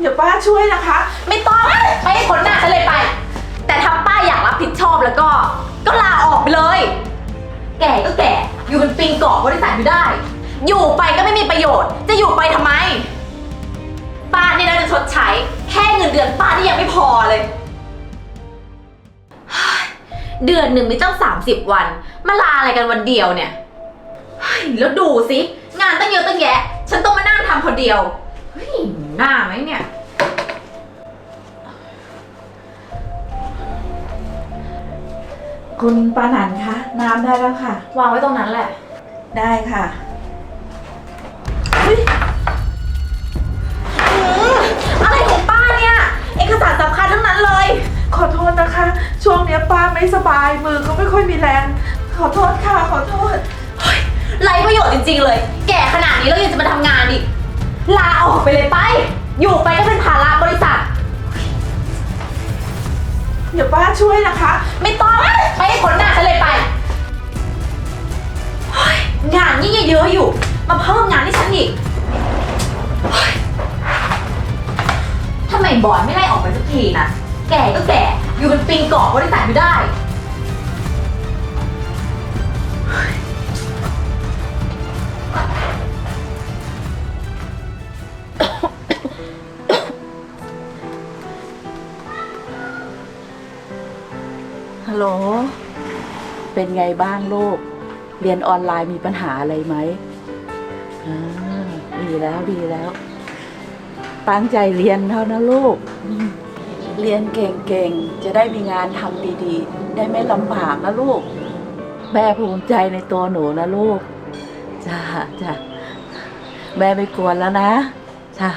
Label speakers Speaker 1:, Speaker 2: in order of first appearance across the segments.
Speaker 1: เดี๋ยวป้าช่วยนะคะ
Speaker 2: ไม่ต้องไปให้พ้นหน้าฉันเลยไป แต่ถ้าป้าอยากรับผิดชอบแล้วก็ ก็ลาออกไปเลย แก่ก็แก่อยู่เป็นปิงเกาะบริษัทอยู่ได้ อยู่ไปก็ไม่มีประโยชน์ จะอยู่ไปทำไม ป้าเนี่น่าจะชดใช้ แค่เงินเดือนป้านี่ยังไม่พอเลย เดือนหนึ่งมีตั้ง30 วัน มาลาอะไรกันวันเดียวเนี่ยเฮ้ยแล้วดูสิ งานตั้งเยอะตั้งแยะ ฉันต้องมานั่งทำคนเดียวเฮ้ย หน้าไหมเนี่ย
Speaker 1: คุณปานันคะน้ำได้แล้วค่ะ
Speaker 2: วางไว้ตรงนั้นแหละ
Speaker 1: ได้ค่ะ
Speaker 2: อะไรของป้าเนี่ย เอกสารสำคัญทั้งนั้นเลย
Speaker 1: ขอโทษนะคะ ช่วงเนี้ยป้าไม่สบายมือก็ไม่ค่อยมีแรง ขอโทษค่ะ ขอโทษ
Speaker 2: ไรประโยชน์จริงๆเลย แก่ขนาดนี้แล้วยังจะมาทำงานอีก ลาออกไปเลยไป อยู่ไปก็เป็นภาระบริษัท
Speaker 1: เดี๋ยวป้าช่วยนะคะ
Speaker 2: ไม่ต้องไปให้พ้นหน้าฉันเลยไปเฮ้ยงานยิ่งเยอะอยู่ มาเพิ่มงานให้ฉันอีกเฮ้ยทำไมบอสไม่ไล่ออกไปสักทีนะ แก่ก็แก่ อยู่เป็นปิงเกาะบริษัทอยู่ได้
Speaker 3: ฮัลโหล เป็นไงบ้างลูก เรียนออนไลน์มีปัญหาอะไรไหมอ่าดีแล้วดีแล้ว ตั้งใจเรียนเท่านะลูกอืมเรียนเก่งๆ จะได้มีงานทำดีๆ ได้ไม่ลำบากนะลูก แม่ภูมิใจในตัวหนูนะลูก จ้าจ้าแม่ไม่กวนแล้วนะ จ้า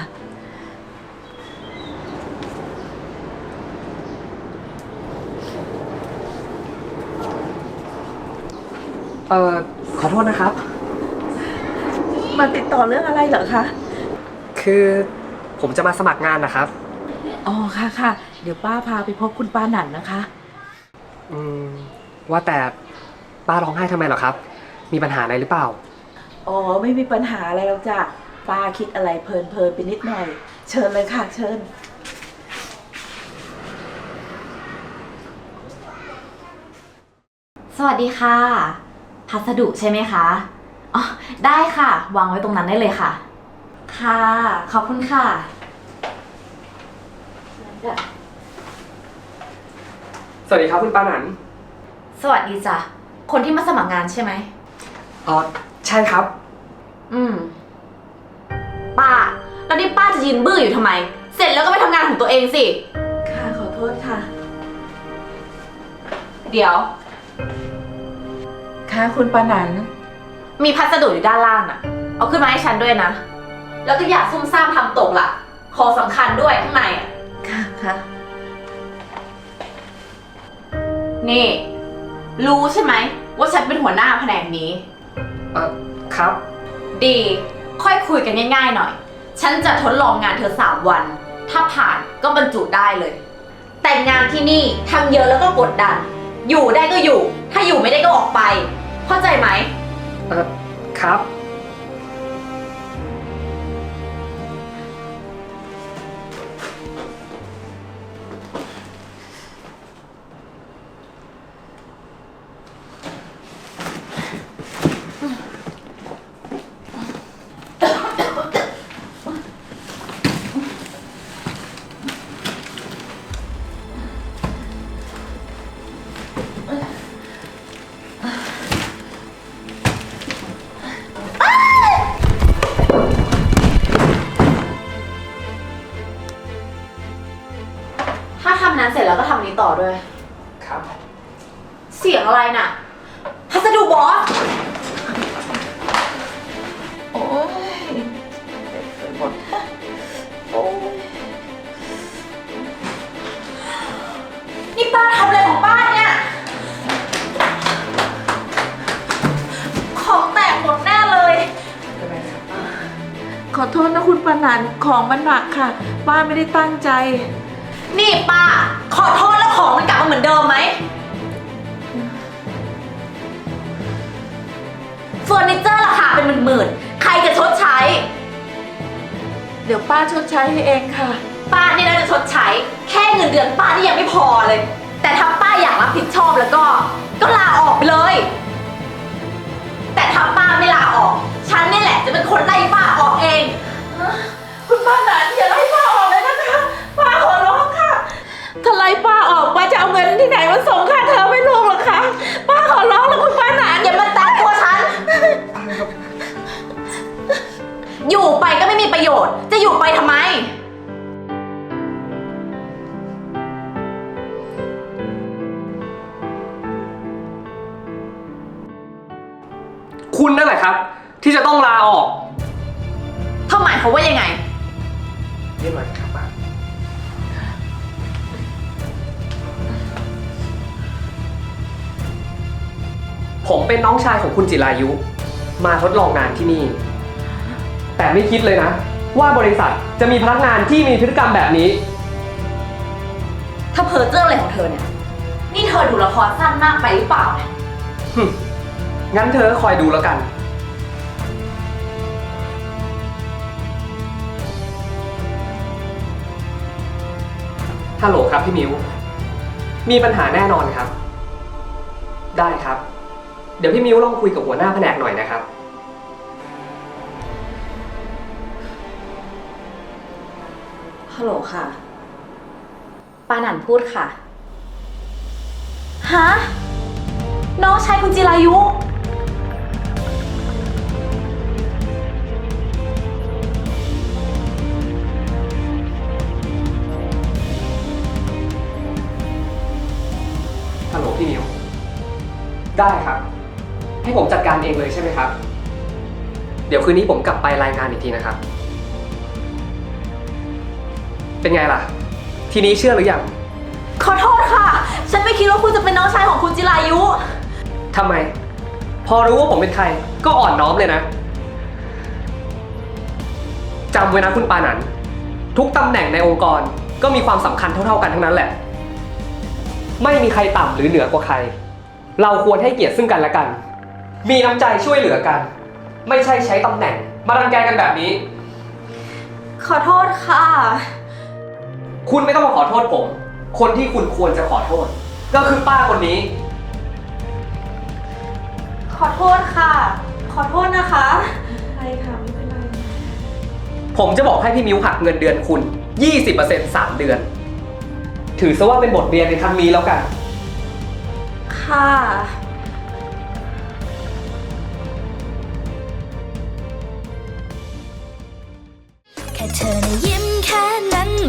Speaker 4: เอ่อขอโทษนะครับ
Speaker 1: มาติดต่อเรื่องอะไรเหรอคะ
Speaker 4: คือผมจะมาสมัครงานนะครับ
Speaker 3: อ๋อค่ะค่ะ เดี๋ยวป้าพาไปพบคุณป้าหนันนะคะ
Speaker 4: อืม ว่าแต่ป้าร้องไห้ทำไมเหรอครับ มีปัญหาอะไรหรือเปล่า
Speaker 3: อ๋อไม่มีปัญหาอะไรหรอกจ้ะป้าคิดอะไรเพลินๆไปนิดหน่อย เชิญเลยค่ะ เชิญ
Speaker 2: สวัสดีค่ะ พัสดุใช่ไหมคะอ๋อได้ค่ะ วางไว้ตรงนั้นได้เลยค่ะ ค่ะ ขอบคุณค่ะ
Speaker 4: สวัสดีครับคุณป้าหนัน
Speaker 2: สวัสดีจ้ะ คนที่มาสมัครงานใช่ไหม
Speaker 4: อ๋อใช่ครับ
Speaker 2: อืม ป้า แล้วนี่ป้าจะยืนบื้ออยู่ทำไม เสร็จแล้วก็ไปทำงานของตัวเองสิ
Speaker 3: ค่ะ ขอโทษค่ะ
Speaker 2: เดี๋ยว
Speaker 3: ค่ะคุณป้าหนัน
Speaker 2: มีพัสดุอยู่ด้านล่างน่ะ เอาขึ้นมาให้ฉันด้วยนะ แล้วก็อย่าซุ่มซ่ามทำตกล่ะ ของสำคัญด้วยข้างในอะ
Speaker 3: ค่ะค่ะ
Speaker 2: นี่ รู้ใช่ไหม ว่าฉันเป็นหัวหน้าแผนกนี้
Speaker 4: เอ่อครับ
Speaker 2: ดี ค่อยคุยกันง่ายๆหน่อย ฉันจะทดลองงานเธอสามวัน ถ้าผ่านก็บรรจุได้เลย แต่งานที่นี่ทำเยอะแล้วก็กดดัน อยู่ได้ก็อยู่ ถ้าอยู่ไม่ได้ก็ออกไป เข้าใจไหม
Speaker 4: เอ่อครับ
Speaker 2: แล้วก็ทำนี้ต่อด้วย
Speaker 4: ครับ
Speaker 2: เสียงอะไรน่ะ พัสดุบอส
Speaker 3: โอ้ยไปหมดโอ้ย
Speaker 2: นี่ป้าทำอะไรของป้าเนี่ย ของแตกหมดแน่เลย
Speaker 1: ขอโทษนะคุณปานันของมันหนักค่ะ ป้าไม่ได้ตั้งใจ
Speaker 2: นี่ป้า ขอโทษแล้วของมันกลับมาเหมือนเดิมไหมเฟอร์นิเจอร์ราคาเป็นหมื่นๆ ใครจะชดใช้
Speaker 1: เดี๋ยวดี๋ยวป้าชดใช้ให้เองค่ะ
Speaker 2: ป้านี่น่าจะชดใช้ แค่เงินเดือนป้านี่ยังไม่พอเลย แต่ถ้าป้าอยากรับผิดชอบแล้วก็ ก็ลาออกไปเลย แต่ถ้าป้าไม่ลาออก ฉันนี่แหละจะเป็นคนไล่ป้า
Speaker 1: ม่มีประ
Speaker 2: โยชน์ จะอยู่ไปทำไม
Speaker 4: คุณนั่นแหละครับ ที่จะต้องลาออก
Speaker 2: ถ้าหมายเขามว่ายังไง
Speaker 4: เรียบร้อยครับป้าผมเป็นน้องชายของคุณจิรายุ มาทดลองงานที่นี่ แต่ไม่คิดเลยนะ ว่าบริษัทจะมีพนักงานที่มีพฤติกรรมแบบนี้
Speaker 2: ถ้าเพอเจออะไรของเธอเนี่ย นี่เธอดูละครสั้นมากไปหรือเปล่าเนี่ย
Speaker 4: หึงั้นเธอคอยดูแล้วกัน ฮัลโหลครับพี่มิว มีปัญหาแน่นอนครับ ได้ครับ เดี๋ยวพี่มิวลองคุยกับหัวหน้าแผนกหน่อยนะครับ
Speaker 2: ฮัลโหลค่ะ ปาหนันพูดค่ะ ฮะ น้องชายคุณจิรายุ
Speaker 4: ฮัลโหลพี่มิว ได้ครับ ให้ผมจัดการเองเลยใช่ไหมครับ เดี๋ยวคืนนี้ผมกลับไปรายงานอีกทีนะครับ เป็นไงล่ะ ทีนี้เชื่อหรือยัง
Speaker 2: ขอโทษค่ะ ฉันไม่คิดว่าคุณจะเป็นน้องชายของคุณจิรายุ
Speaker 4: ทำไม พอรู้ว่าผมเป็นใคร ก็อ่อนน้อมเลยนะจำไว้นะคุณปานันทุกตำแหน่งในองค์กรก็มีความสำคัญเท่า ๆกันทั้งนั้นแหละ ไม่มีใครต่ำหรือเหนือกว่าใคร เราควรให้เกียรติซึ่งกันและกัน มีน้ำใจช่วยเหลือกัน ไม่ใช่ใช้ตำแหน่ง มารังแกกันแบบนี้
Speaker 2: ขอโทษค่ะ
Speaker 4: คุณไม่ต้องมาขอโทษผม คนที่คุณควรจะขอโทษ ก็คือป้าคนนี้
Speaker 2: ขอโทษค่ะ ขอโทษนะคะ
Speaker 1: ใช่ค่ะไม่เป็นไร
Speaker 4: ผมจะบอกให้พี่มิวหักเงินเดือนคุณ 20% 3 เดือน ถือซะว่าเป็นบทเรียนในครั้งนี้แล้วกัน
Speaker 2: ค่ะ
Speaker 5: แค่เธอนะยิ้มแค่นั้น